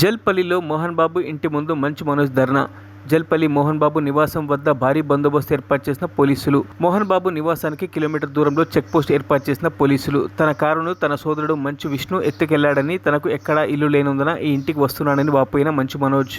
జల్పల్లిలో మోహన్ బాబు ఇంటి ముందు మంచు మనోజ్ ధర్నా. జల్పల్లి మోహన్ బాబు నివాసం వద్ద భారీ బందోబస్తు ఏర్పాటు చేసిన పోలీసులు. మోహన్ బాబు నివాసానికి కిలోమీటర్ దూరంలో చెక్ పోస్ట్ ఏర్పాటు చేసిన పోలీసులు. తన కారును తన సోదరుడు మంచు విష్ణు ఎత్తుకెళ్ళాడని తనకు ఎక్కడా ఇల్లు లేనందున ఈ ఇంటికి వస్తున్నాడని వాపోయిన మంచు మనోజ్.